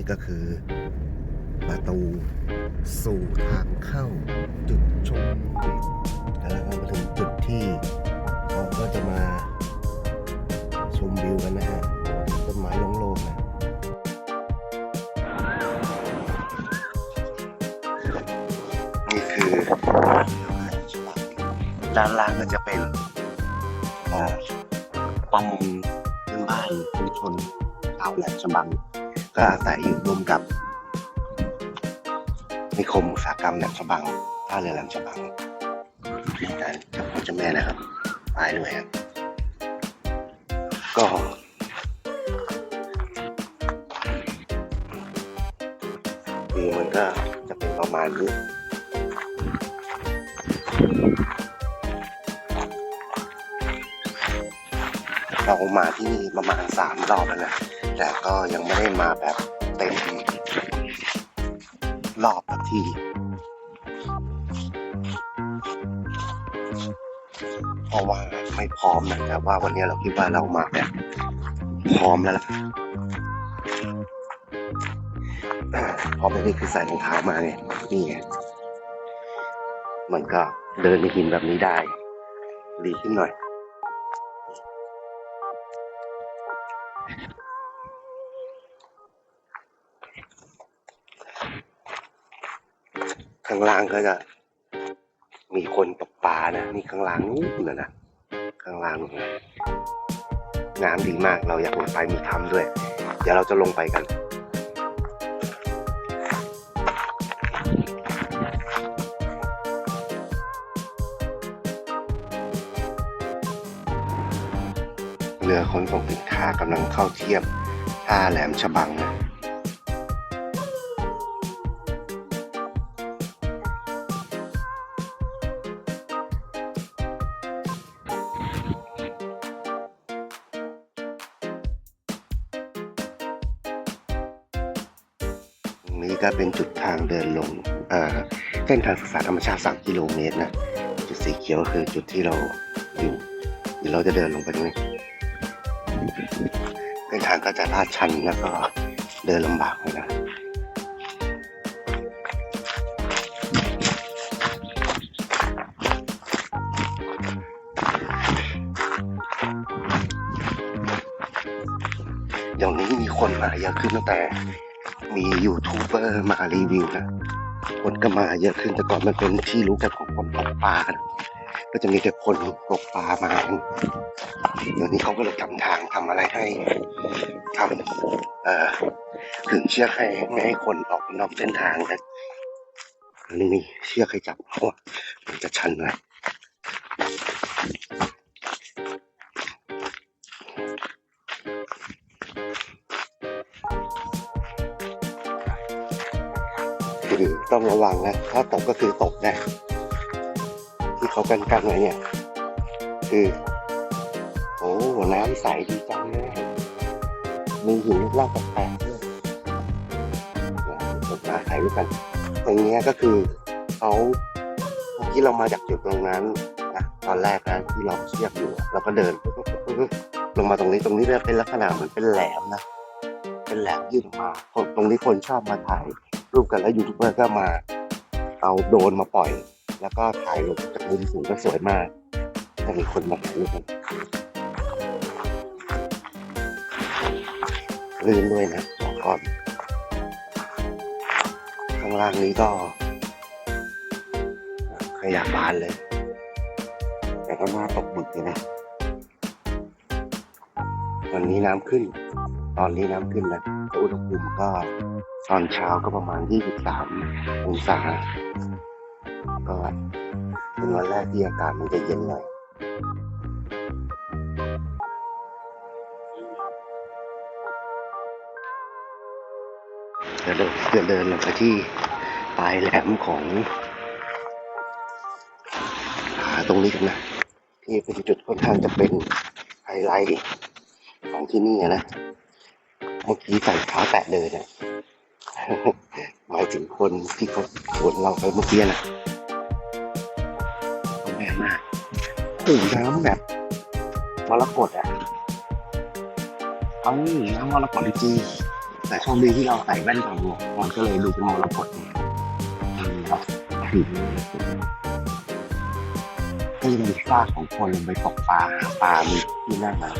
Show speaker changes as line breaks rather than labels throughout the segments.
นี้ก็คือ ประตูสู่ทางเข้าจุดชมวิวแล้วก็มาถึงจุดที่เราก็จะมาชมวิวกันนะฮะต้นไม้โล่งๆนะนี่คือด้านล่างก็จะเป็นประมงพื้นบ้านชุมชนชาวแหลมฉบัง ก็อาศัยอยู่ร่วมกับ นิคมอุตสาหกรรมแหลมฉบังท่าเรือแหลมฉบังนี่การจ้าพ่อเจ้าแม่นะครับตายเลยครับ ก็วิวมันก็จะเป็นประมาณนี้เรามาที่นี่ประมาณสามรอบแล้วนะ แต่ก็ยังไม่ได้มาแบบเต็มรอบทีเพราะว่าไม่พร้อมนะแต่ว่าวันนี้เราคิดว่าเรามาแบบพร้อมแล้วล่ะพร้อมแล้วนี่คือใส่รองเท้ามาเนี่ยนี่ไงมันก็เดินในหินแบบนี้ได้ ดีขึ้นหน่อย ข้างล่างก็จะ มีคนตกปลานะนี่ข้างล่างนู้นนะนะข้างล่างนู้นนะน้ำดีมากเราอยากลงไปมีถ้ำด้วย เดี๋ยวเราจะลงไปกันเรือขนส่งสินค้ากำลังเข้าเทียบท่าแหลมฉบังนะ เป็นจุดทางเดินลงเอ่อเส้นทางศึกษาธรรมชาติ 3 กิโลเมตรนะจุดสีเขียวก็คือจุดที่เราอยู่เดี๋ยวเราจะเดินลงไปตรงนี้เส้นทางก็จะลาดชันแล้วก็เดินลำบากเลยนะเดี๋ยวนี้มีคนมาเยอะขึ้นตั้งแต่ มียูทูบเบอร์มารีวิวนะคนก็มาเยอะขึ้นแต่ก่อนมันเป็นที่รู้กันของคนตกปลานะก็จะมีแต่คนตกปลามาเดี๋ยวนี้เขาก็เลยทำทางทำอะไรให้ทำเอ่อถึงเชือกให้ไม่ให้คนออกนอกเส้นทางนะอันนี้มีเชือกให้จับเพราะว่ามันจะชันหน่อย ต้องระวังนะถ้าตกก็คือตกนะที่เขากันกันไว้เนี่ย คือ โอ้น้ำใสดีจังเลยมีหินรูปร่างแปลกๆด้วยตกน้ำใสด้วยกันตรงเนี้ยก็คือเขาเมื่อกี้เรามาจากจุดตรงนั้นนะตอนแรกนะที่เราเชือกอยู่เราก็เดินลงมาตรงนี้ตรงนี้เนี่ยเป็นลักษณะเหมือนเป็นแหลมนะเป็นแหลมยื่นออกมาตรงนี้คนชอบมาถ่าย รูปกันแล้วยูทูบเบอร์ก็มา เอาโดรนมาปล่อย แล้วก็ถ่ายลงจากมุมสูงก็สวยมากจะมีคนมาถ่ายรูปกันลื่นด้วยนะบอกก่อนข้างล่างนี้ก็ขยะบานเลย แต่ก็น่าตกหมึกเลยนะวันนี้น้ำขึ้น ตอนนี้น้ำขึ้นแล้วอุณหภูมิก็ ตอนเช้าก็ประมาณ 23 องศา ก็เป็นวันแรกที่อากาศมันจะเย็นหน่อยเดี๋ยวเดินเลยวเดินลงไปที่ปลายแหลมของผาตรงนี้กันนะ ที่เป็นจุดค่อนข้างจะเป็นไฮไลท์ของที่นี่นะ เมื่อกี้ใส่เท้าแตะเดินนะ หมายถึงคนที่เขาชวนเราไปเมื่อกี้นะแม่มากโอ้โหน้ำแบบมรกตอะเอาน้ำมรกตจริงๆแต่โชคดีที่เราใส่แว่นกันเนี่ยมันก็เลยดูเป็นมรกตเนี่ยอืมผิดก็จะมีซากของคนลงไปตกปลาหาปลามีที่นั่นนะ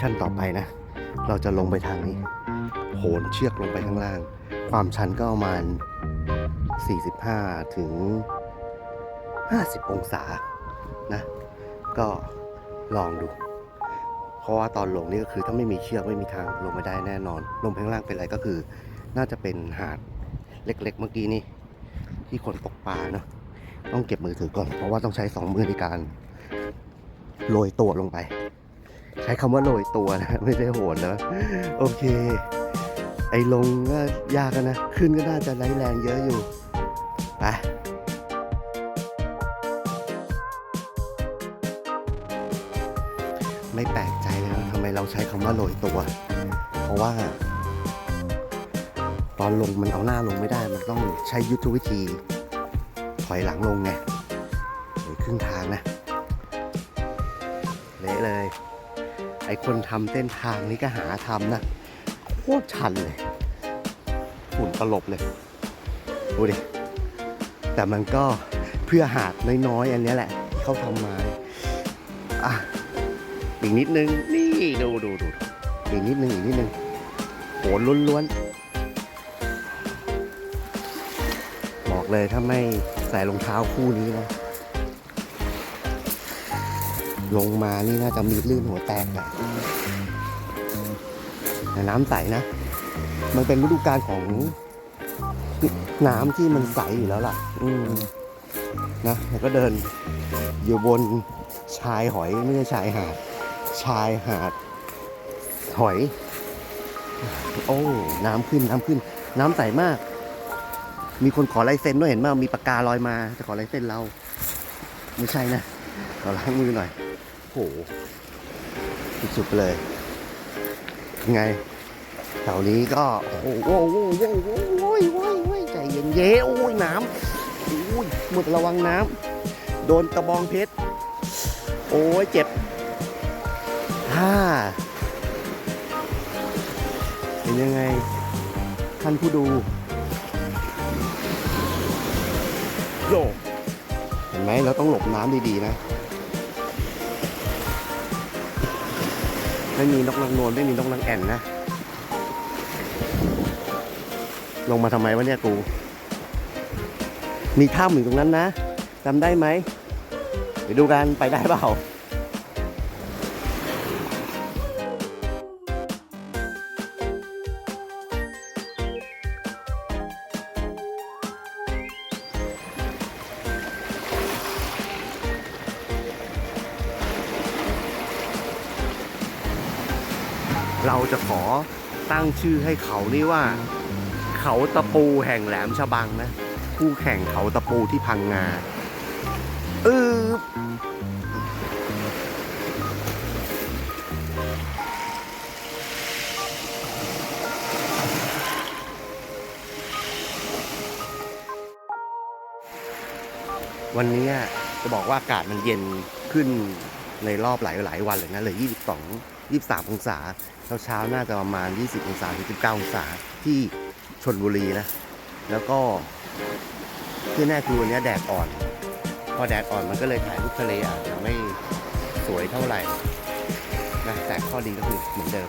ชั่นต่อไปนะ เราจะลงไปทางนี้ โหนเชือกลงไปข้างล่าง ความชันก็ประมาณ 45 ถึง 50 องศานะ ก็ลองดู เพราะว่าตอนลงนี่ก็คือถ้าไม่มีเชือกไม่มีทางลงไม่ได้แน่นอน ลงไปข้างล่างเป็นไรก็คือ น่าจะเป็นหาดเล็กๆ เมื่อกี้นี่ ที่คนตกปลาเนาะต้องเก็บมือถือก่อน เพราะว่าต้องใช้สองมือในการโรยตัวลงไป ใช้คำว่าโรยตัวนะ ไม่ได้โหนนะโอเค ไอ้ลงก็ยากนะ ขึ้นก็น่าจะไร้แรงเยอะอยู่ ไปไม่แปลกใจเลยทำไมเราใช้คำว่าโรยตัว เพราะว่า ตอนลงมันเอาหน้าลงไม่ได้ มันต้องใช้ยุทธวิธี ถอยหลังลงไงหรือครึ่งทางนะ เละเลย ไอคนทำเส้นทางนี้ก็หาทำนะโคตรชันเลยฝุ่นตลบเลยดูดิแต่มันก็เพื่อหาดน้อยๆอันนี้แหละที่เขาทำมาอะอีกนิดนึงนี่ดูดูดูอีกนิดนึงอีกนิดนึงโหนล้วนๆบอกเลยถ้าไม่ใส่รองเท้าคู่นี้นะ ลงมานี่น่าจะมีลื่นหัวแตกแหละน้ำใสนะ มันเป็นฤดูกาลของน้ำที่มันใสอยู่แล้วล่ะ อืมนะแล้วก็เดินอยู่บนชายหอยไม่ใช่ชายหาด ชายหาด หอย โอ้ น้ำขึ้นน้ำขึ้น น้ำใสมาก มีคนขอลายเซ็นด้วยเห็นไหมมีปากกาลอยมาจะขอลายเซ็นเรา ไม่ใช่นะขอล้างมือหน่อย หสุดๆไปเลยไงแถวนี้ก็โอ้โหโอ้โหโอ้โหโอ้ยโอ้ยโอ้ยใจเย็นเย้โอ้ยน้ำโอ้ยหมดระวังน้ำโดนกระบองเพชรโอ้ยเจ็บฮ่าเป็นยังไงท่านผู้ดูโยเห็นไหมเราต้องหลบน้ำดีๆนะ ไม่มีนกนางนวลไม่มีนกนางแอ่นนะ ลงมาทำไมวะเนี่ยกู มีถ้ำอยู่ตรงนั้นนะจำได้ไหม ไปดูกันไปได้เปล่าเรา ชื่อให้เขานี่ว่า เขาตะปูแห่งแหลมฉบังนะ คู่แข่งเขาตะปูที่พังงาเออวันนี้จะบอกว่าอากาศมันเย็นขึ้นในรอบหลายหลายวันเลยนะเลย 22 23 องศาเช้าเช้าๆน่าจะประมาณ 20 องศาถึง19 องศาที่ชนบุรีนะ แล้วก็ที่แน่คือวันนี้แดดอ่อน พอแดดอ่อนมันก็เลยถ่ายรูปทะเลอาจจะไม่สวยเท่าไหร่นะแต่ข้อดีก็คือเหมือนเดิม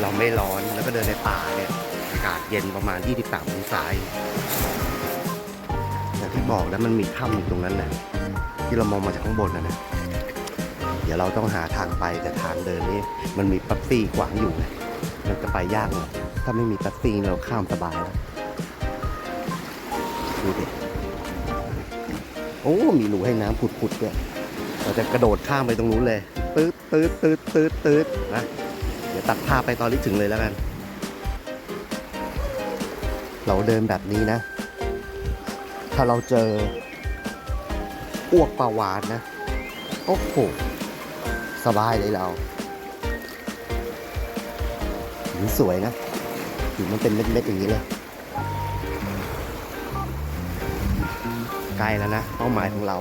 เราไม่ร้อนแล้วก็เดินในป่าเนี่ยอากาศเย็นประมาณ 23 องศาอย่างที่บอกแล้วมันมีถ้ำอยู่ตรงนั้นนะที่เรามองมาจากข้างบนนะนะ ดี๋ยวเราต้องหาทางไปแต่ทางเดินนี่มันมีปั๊บซี่ขวางอยู่ไงมันจะไปยากหน่อยถ้าไม่มีปั๊บซี่เราข้ามสบายแล้วดูดิโอ้มีรูให้น้ำผุดๆด้วยเราจะกระโดดข้ามไปตรงนู้นเลยตืดตืดตืดตืดตืดนะเดี๋ยวตัดภาพไปตอนที่ถึงเลยแล้วกัน เราเดินแบบนี้นะ ถ้าเราเจออ้วกปลาวานนะ โอ้โห สบายเลยเราหินสวยนะหินมันเป็นเม็ดๆอย่างนี้เลยใกล้แล้วนะเป้าหมายของเรา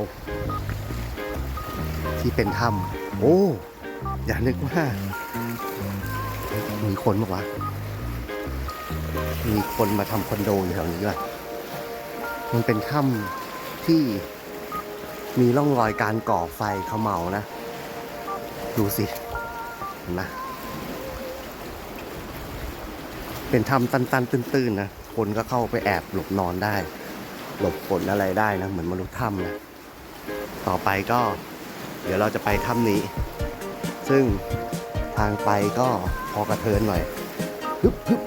ที่เป็นถ้ำโอ้ อย่านึกว่า มีคนบอกว่ามีคนมาทำคอนโดอยู่แถวนี้ว่ะมันเป็นถ้ำที่มีร่องรอยการก่อไฟเขมเมานะ ดูสิเห็นไหมเป็นถ้ำตันๆ ตื้นๆนะ คนก็เข้าไปแอบหลบนอนได้ หลบฝนอะไรได้นะ เหมือนมนุษย์ถ้ำนะ ต่อไปก็ เดี๋ยวเราจะไปถ้ำนี้ ซึ่งทางไปก็พอกระเทินหน่อยฮึบฮึบ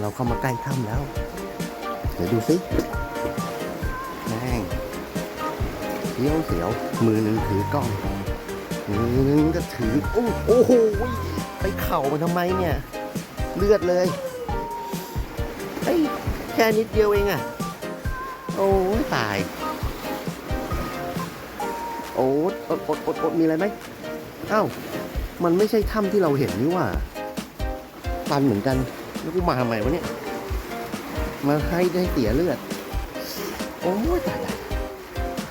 เราเข้ามาใกล้ถ้ำแล้ว เดี๋ยวดูสิแม่งเสียวเสียวมือหนึ่งถือกล้อง นึ่งก็ถือโอ้โอ้โหไปเข่ามันทำไมเนี่ย เลือดเลยเฮ้ยแค่นิดเดียวเองอะโอ้ยตาย โอ้อดอดอดอดอดมีอะไรไหมเอ้ามันไม่ใช่ถ้ำที่เราเห็นนี่ว่าตันเหมือนกันแล้วกูมาทำไมวะเนี่ยมาให้ได้เสียเลือด โอ้ยตายตาย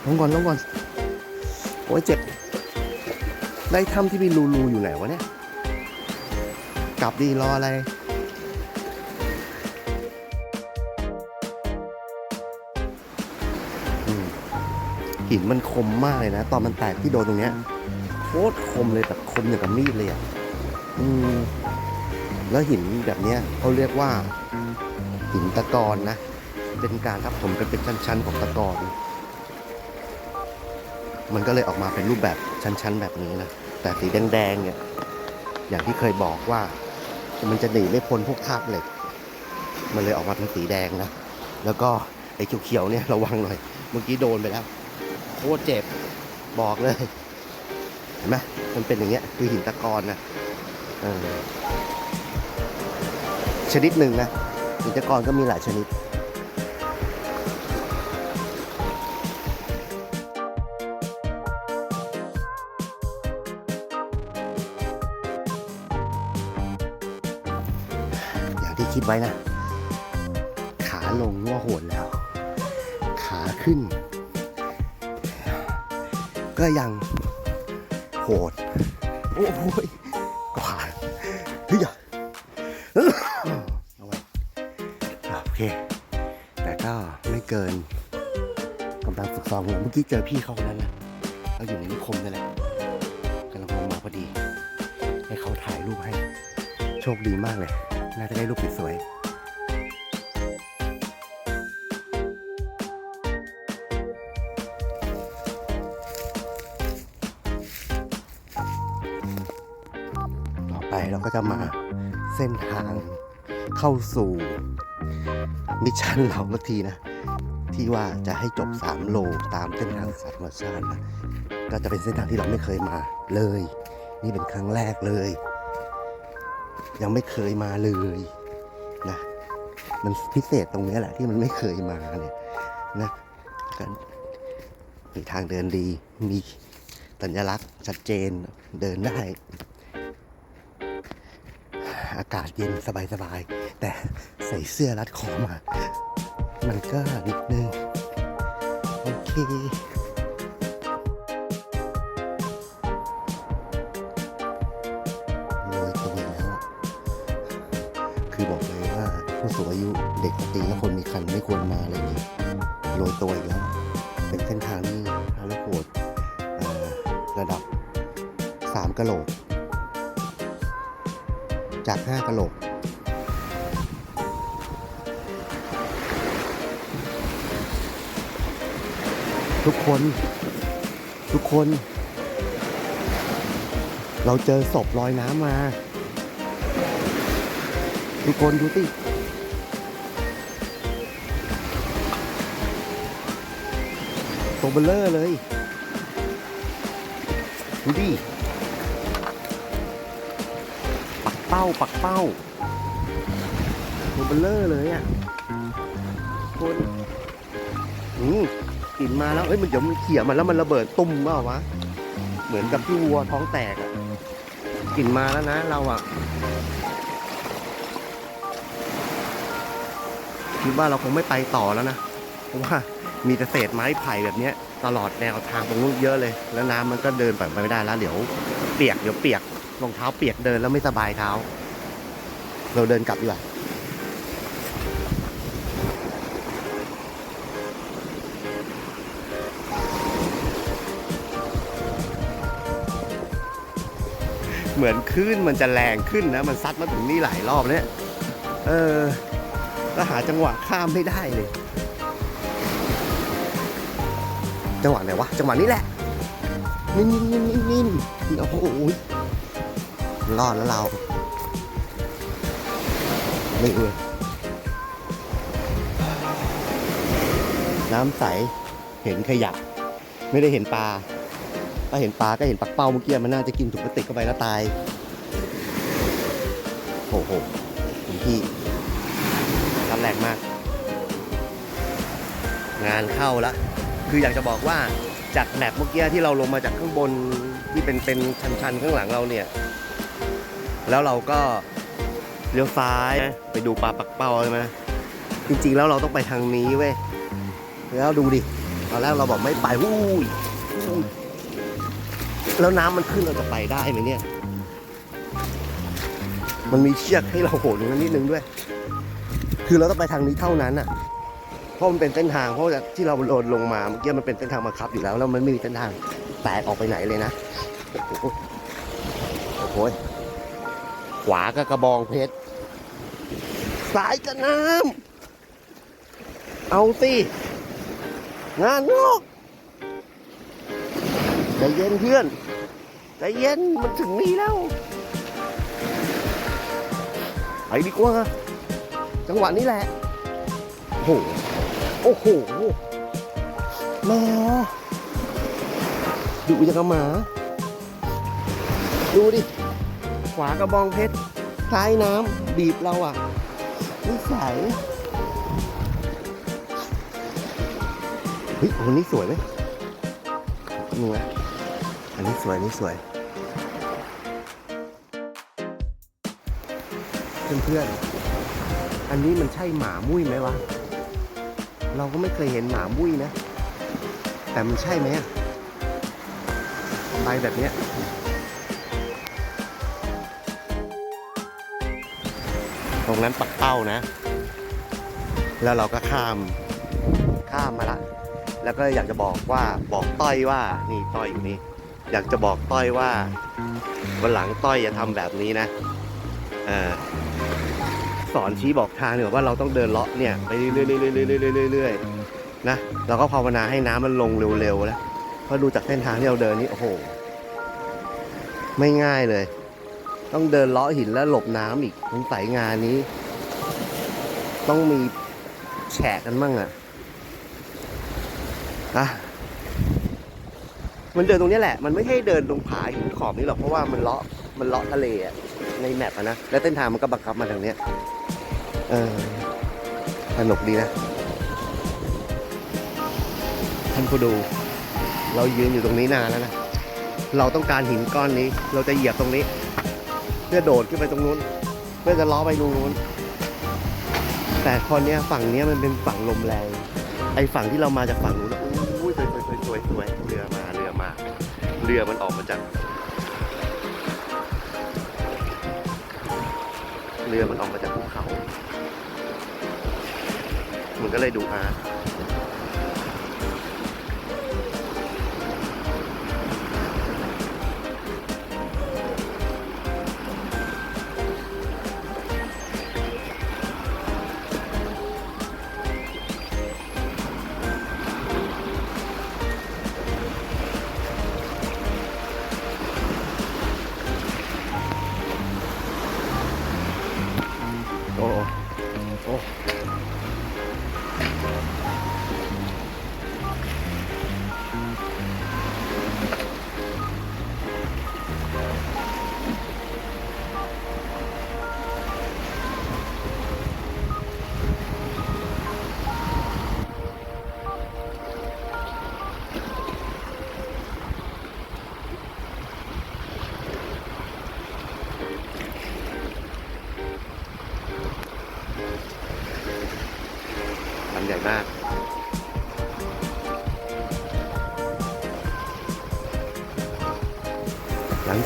ลงก่อนลงก่อนโอ้ยเจ็บ ได้ถ้ำที่มีรูรูอยู่ไหนวะเนี่ย กลับดีรออะไรหินมันคมมากเลยนะ ตอนมันแตกที่โดนตรงเนี้ยโคตรคมเลยแบบคมอย่างกับมีดเลยอะอืมแล้วหินแบบเนี้ยเขาเรียกว่า หินตะกอนนะ เป็นการทับถมกันเป็นชั้นๆของตะกอน มันก็เลยออกมาเป็นรูปแบบชั้นๆ แบบนี้นะ แต่สีแดงๆเนี่ย อย่างที่เคยบอกว่า มันจะหนีไม่พ้นพวกธาตุเหล็ก มันเลยออกมาเป็นสีแดงนะ แล้วก็ไอ้เขียวๆเนี่ยระวังหน่อย เมื่อกี้โดนไปแล้ว โคตรเจ็บ บอกเลย เห็นไหมมันเป็นอย่างเงี้ย คือหินตะกอนนะชนิดหนึ่งนะหินตะกอนก็มีหลายชนิด ที่คิดไว้นะ ขาลงว่าโหดแล้ว ขาขึ้น ก็ยังโหด โอ้โหยกว่าเฮ้ยเอาไว้โอเค แต่ก็ไม่เกินกำลังฝึกซ้อมเลยเมื่อกี้เจอพี่เขาคนนั้นนะเขาอยู่ในนิคมนั่นแหละกำลังลงมาพอดี ให้เขาถ่ายรูปให้ โชคดีมากเลย น่าจะได้รูปสวยๆ ต่อไปเราก็จะมาเส้นทางเข้าสู่มิชชั่นเราสักทีนะ ที่ว่าจะให้จบ 3 โลตามเส้นทางธรรมชาตินะก็จะเป็นเส้นทางที่เราไม่เคยมาเลย นี่เป็นครั้งแรกเลย ยังไม่เคยมาเลยนะมันพิเศษตรงนี้แหละที่มันไม่เคยมาเนี่ยนะกันมีทางเดินดีมีสัญลักษณ์ชัดเจนเดินได้ อากาศเย็นสบายๆ แต่ใส่เสื้อรัดคอมา มันก็นิดนึง โอเค จากห้ากะโหลกทุกคน ทุกคน เราเจอศพลอยน้ำมา ทุกคนดูสิตัวเบลเลอร์เลย ดูดิ เป้าปักเป้าตัวเบลเลอร์เลยอะคนอืมกลิ่นมาแล้วเอ้ยมันเดี๋ยวมันเขี่ยมันแล้วมันระเบิดตุ้มเปล่าวะเหมือนกับที่วัวท้องแตกอะกลิ่นมาแล้วนะเราอะคิดว่าเราคงไม่ไปต่อแล้วนะเพราะว่ามีแต่เศษไม้ไผ่แบบเนี้ยตลอดแนวทางตรงนู้นเยอะเลย แล้วน้ำมันก็เดินไปไม่ได้แล้วเดี๋ยวเปียกเดี๋ยวเปียก รองเท้าเปียกเดินแล้วไม่สบายเท้า เราเดินกลับดีกว่าเหมือนคลื่นมันจะแรงขึ้นนะ มันซัดมาถึงนี่หลายรอบเนี่ย เออแล้วหาจังหวะข้ามไม่ได้เลย จังหวะไหนวะ จังหวะนี้แหละนิ่มๆนิ่มๆนิ่มๆโอ้โห รอดแล้วเรานี่เว้ยน้ำใส เห็นขยะ ไม่ได้เห็นปลา ถ้าเห็นปลาก็เห็นปักเป้าเมื่อกี้มันน่าจะกินถุงพลาสติกเข้าไปแล้วตาย โอ้โหคุณพี่ทันแรงมาก งานเข้าละ คืออยากจะบอกว่าจากแมปเมื่อกี้ที่เราลงมาจากข้างบนที่เป็นเป็นชันๆ ข้างหลังเราเนี่ย แล้วเราก็เลี้ยวซ้ายไปดูปลาปักเป้าใช่ไหมจริงๆแล้วเราต้องไปทางนี้เว้ยแล้วดูดิตอนแรกเราบอกไม่ไปวู้ยแล้วน้ำมันขึ้นเราจะไปได้ไหมเนี่ย มันมีเชือกให้เราโหนนิดนึงด้วย คือเราต้องไปทางนี้เท่านั้นอะเพราะมันเป็นเส้นทางเพราะจากที่เราโดนลงมาเมื่อกี้มันเป็นเส้นทางบังคับอยู่แล้วแล้วมันไม่มีเส้นทางแตกออกไปไหนเลยนะโอ้โหโอ้โห ขวาก็กระบองเพชรซ้ายก็น้ำเอาสิงานงอกใจเย็นเพื่อนใจเย็นมันถึงนี่แล้วไปดีกว่า จังหวะนี้แหละ โอ้โหโอ้โหแมวดุอย่างกับหมา ดูดิ ขวากระบองเพชรท้ายน้ำบีบเราอะนิสัยเฮ้ยโอ้โหนี่สวยไหมนี่ไงอันนี้สวยนนี้สวย เพื่อนๆอันนี้มันใช่หมามุ้ยไหมวะ เราก็ไม่เคยเห็นหมามุ้ยนะ แต่มันใช่ไหมอะใบแบบเนี้ย รงนั้นปักเป้านะ แล้วเราก็ข้ามข้ามมาละ แล้วก็อยากจะบอกว่าบอกต้อยว่านี่ต้อยอยู่นี่อยากจะบอกต้อยว่าวันหลังต้อยอย่าทำแบบนี้นะอสอนชี้บอกทางเนี่ยว่าเราต้องเดินเลาะเนี่ยไปเรื่อยๆเรื่อยๆๆๆๆนะเราก็ภาวนาให้น้ำมันลงเร็วๆแล้วเพราะดูจากเส้นทางที่เราเดินนี่โอ้โห ไม่ง่ายเลย ต้องเดินเลาะหินแล้วหลบน้ำอีกสงสัยงานนี้ ต้องมีแฉะกันมั่งอะอะมันเดินตรงนี้แหละ มันไม่ใช่เดินตรงผาหินขอบนี้หรอก เพราะว่ามันเลาะ มันเลาะทะเลอะในแมปอะนะ แล้วเส้นทางมันก็บังคับมาทางเนี้ย เออ สนุกดีนะ ท่านผู้ดู เรายืนอยู่ตรงนี้นานแล้วนะ เราต้องการหินก้อนนี้ เราจะเหยียบตรงนี้ เพื่อโดดขึ้นไปตรงนู้น เพื่อจะล้อไปตรงนู้น แต่คนเนี้ยฝั่งเนี้ยมันเป็นฝั่งลมแรง ไอ้ฝั่งที่เรามาจากฝั่งนู้นอะอุ้ยสวยสวยสวยสวยสวยเรือมาเรือมา เรือมันออกมาจากเรือมันออกมาจากภูเขา มันก็เลยดูอาร์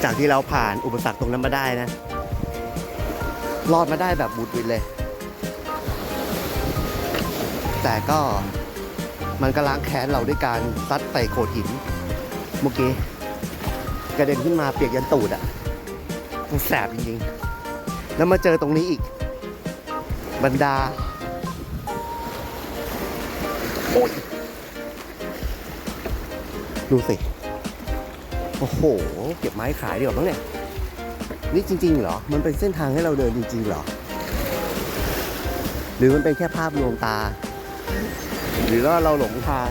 จากที่เราผ่านอุปสรรคตรงนั้นมาได้นะ รอดมาได้แบบบุดวิดเลย แต่ก็มันก็ล้างแค้นเราด้วยการซัดใส่โขดหิน เมื่อกี้กระเด็นขึ้นมาเปียกยันตูดอะ่ะมันแสบจริงๆ แล้วมาเจอตรงนี้อีก บรรดาโอ้ยดูสิ โอ้โห เก็บไม้ขายดีกว่ามั้งเนี่ย นี่จริง ๆ เหรอ มันเป็นเส้นทางให้เราเดินจริง ๆ เหรอ หรือมันเป็นแค่ภาพลวงตา หรือว่าเราหลงทาง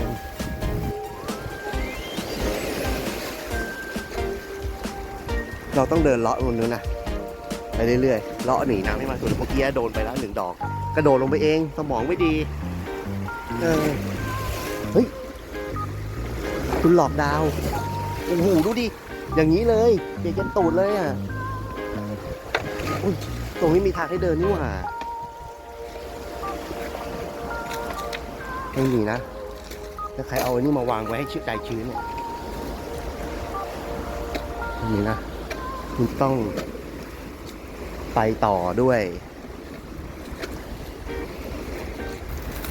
เราต้องเดินเลาะบนนู้นนะไปเรื่อยๆ เลาะหนีน้ำให้มาสุดเมื่อกี้โดนไปแล้วหนึ่งดอก กระโดดลงไปเอง สมองไม่ดี เออ เฮ้ย คุณหลอกดาว โอ้โหดูดิ อย่างนี้เลยเปียกยันตูดเลยอะอุ้ยตรงนี้มีทางให้เดินนี่หว่าไม่มีนะถ้าใครเอาอันนี้มาวางไว้ให้ชื้นใจชื้นเนี่ยไม่มีนะคุณต้องไปต่อด้วย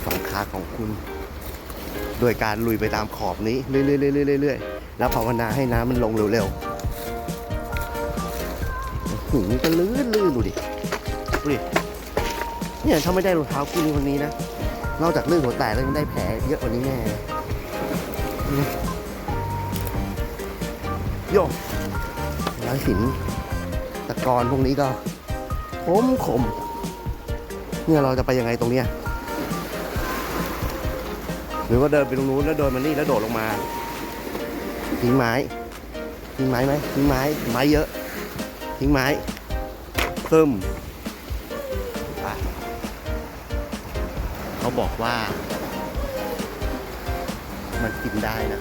ฝั่งขาของคุณ โดยการลุยไปตามขอบนี้เรื่อยๆๆๆแล้วภาวนาให้น้ำมันลงเร็วๆหืมก็ลื่นลื่นดูดิดูดิเนี่ยถ้าไม่ได้รองเท้าคู่นี้วันนี้นะนอกจากลื่นหัวแตกแล้วยังได้แผลเยอะกว่านี้แน่โยร้ายสินตะกอนพวกนี้ก็คมคมเนี่ยเราจะไปยังไงตรงเนี้ย หรือว่าเดินไปตรงนู้นแล้วเดินมานี่แล้วโดดลงมาทิ้งไม้ทิ้งไม้ไหมทิ้งไม้ไม้เยอะ ทิ้งไม้เพิ่มเขาบอกว่า มันกินได้นะ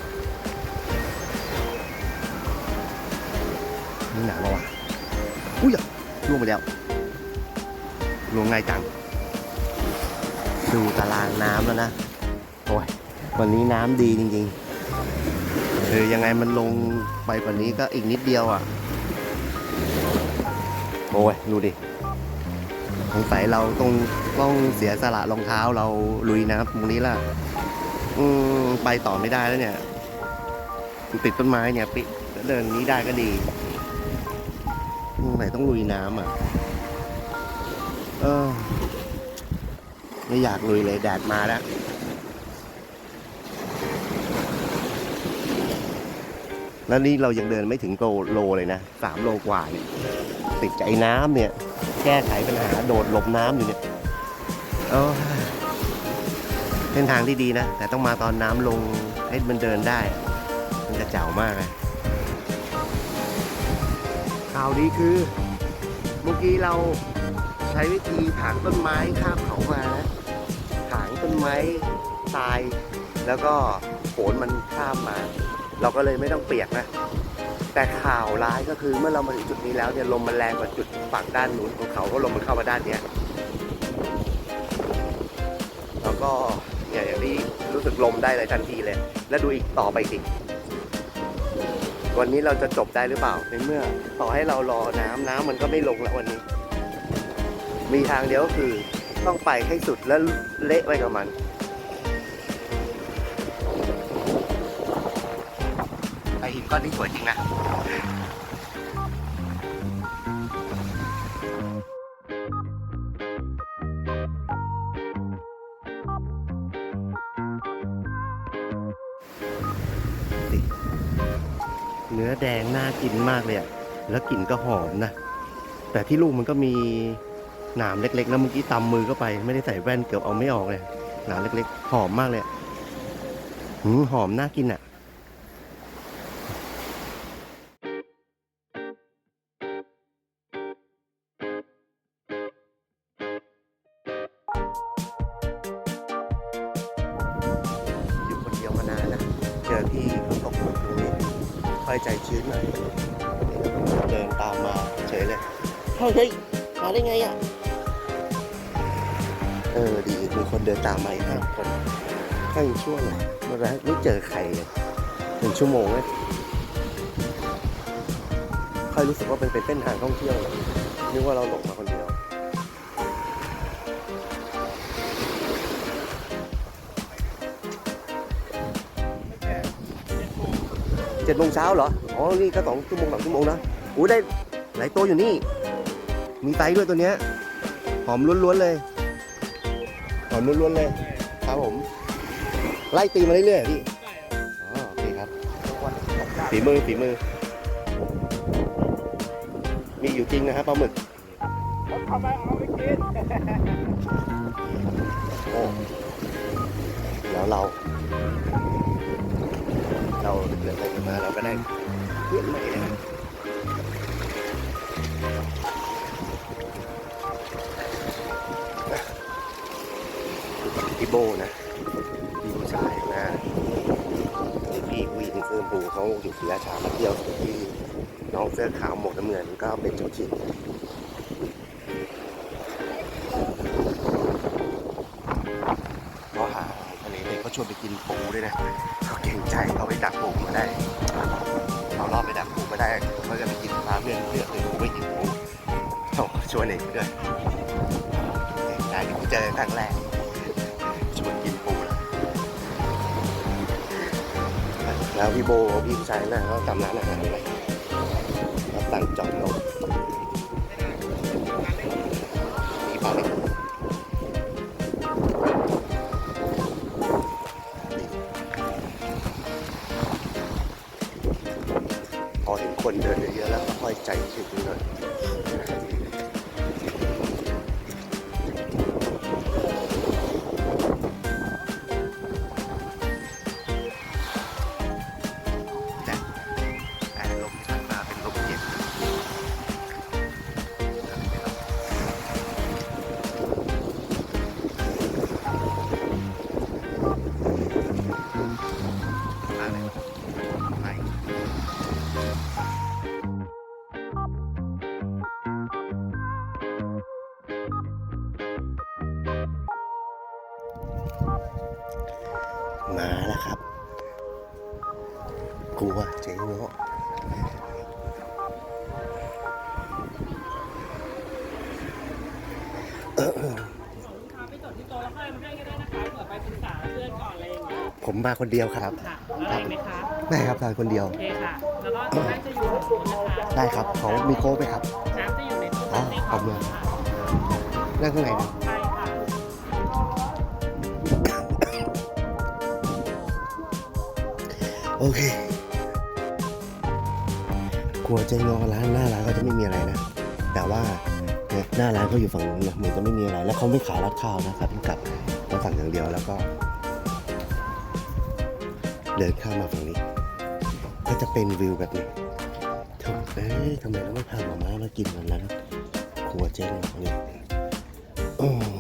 นี่หนาววะอุ้ยล่วงไปแล้วล่วงง่ายจัง ดูตารางน้ำแล้วนะ โอ้ยวันนี้น้ำดีจริงๆคือยังไงมันลงไปกว่านี้ก็อีกนิดเดียวอะ โอ้ยดูดิสงสัยเราต้องต้องเสียสละรองเท้าเราลุยน้ำตรงนี้ล่ะ อืมไปต่อไม่ได้แล้วเนี่ยติดต้นไม้เนี่ยปิเดินนี้ได้ก็ดีสงสัยต้องลุยน้ำอะ เออ ไม่อยากลุยเลยแดดมาแล้ว แล้วนี่เรายังเดินไม่ถึงโลโลเลยนะสามโลกว่าเนี่ยติดใจน้ำเนี่ย แก้ไขปัญหาโดดหลบน้ำอยู่เนี่ยโอ้ยเส้นทางที่ดีนะ แต่ต้องมาตอนน้ำลงให้มันเดินได้ มันจะเจ๋ามากเลยข่าวดีคือเมื่อกี้เราใช้วิธีถางต้นไม้ข้ามเขามานะถางต้นไม้ตาย แล้วก็โขนมันข้ามมา เราก็เลยไม่ต้องเปียกนะ แต่ข่าวร้ายก็คือเมื่อเรามาถึงจุดนี้แล้วเนี่ยลมมันแรงกว่าจุดฝั่งด้านนู้นของเขาก็ลมมันเข้ามาด้านเนี้ยแล้วก็เนี่ยอย่างที่รู้สึกลมได้เลยทันทีเลย แล้วดูอีกต่อไปสิวันนี้เราจะจบได้หรือเปล่าในเมื่อ ต่อให้เรารอน้ำน้ำมันก็ไม่ลงแล้ววันนี้ มีทางเดียวก็คือต้องไปให้สุดแล้วเละไปกับมัน ก้อนนี้สวยจริงนะเนื้อแดงน่ากินมากเลยอะแล้วกลิ่นก็หอมนะ แต่ที่ลูกมันก็มีหนามเล็กๆนะเมื่อกี้ตำมือก็ไป ไม่ได้ใส่แว่นเกือบเอาไม่ออกเลยหนามเล็กๆ หอมมากเลยหืมหอมน่ากินอะ ค่อยรู้สึกว่ามันเป็นเส้นทางท่องเที่ยวนึกว่าเราหลงมาคนเดียว เจ็ดโมงเช้าเหรอ อ๋อ นี่ก็สองชั่วโมงสามชั่วโมงนะอู้ได้หลายตัวอยู่นี่ มีไตด้วยตัวเนี้ย หอมล้วนๆเลย หอมล้วนๆเลย ครับผม ไล่ตีมาเรื่อยๆพี่ อ๋อ โอเคครับฝีมือฝีมือ ริงนะครับปลาหมึก
ทำไมเอาไปกิน
โอ้เดี๋ยวเรา เราเกิดอะไรขึ้นมาเราก็ได้เพื่อนใหม่นะครับพี่โบนะพี่ผู้ชายนะนี่พี่ผู้หญิงเสื้อชมพูเขาอยู่ศรีราชามาเที่ยวที่ น้องเสื้อขาวหมวกน้ำเงินก็เป็นเจ้าถิ่นก็หาทะเลเลยเขาชวนไปกินปูด้วยนะเขาเก่งใจเขาไปดักปูมาได้เรารอบไปดักปูมาได้เขาจะไปกินปลาเพื่อนเพื่อนคือปูไม่กินปูเขาชวนเองด้วยเก่งใจที่เจอครั้งแรกชวนกินปูแล้วพี่โบพี่ผู้ชายน่ะเขาจำร้านอาหารอะไร เขาสั่งจอ มมาค
นเดี
ยวครับ
ค่ะแล้วอะไรไหมคะ
ได้ครับทานคนเดียว
โอเคค่ะ แล้วก็น้ำจะอยู่ตรงนู้นนะคะ
ได้ครับเขามีโค้กไหมครับ
น้ำจะอยู่ในตู้
อ๋อ
เล็ก
ขอบคุณ
ค่ะ
นั่งข้างในนะ
ใช่ค่ะ
โอเคกลัวเจ๊เงาะร้านหน้าร้านก็จะไม่มีอะไรนะ แต่ว่าเนี่ยหน้าร้านเขาอยู่ฝั่งนู้นนะเหมือนจะไม่มีอะไร แล้วเขาไม่ขายรัดข้าวนะครับเป็นกลับมาฝั่งอย่างเดียวแล้วก็ เดินข้ามมาฝั่งนี้ ก็จะเป็นวิวแบบนี้ถูกไหมทำไมเราไม่พาหมาม้ามากินวันนั้นครัวเจ๊งนี่อืม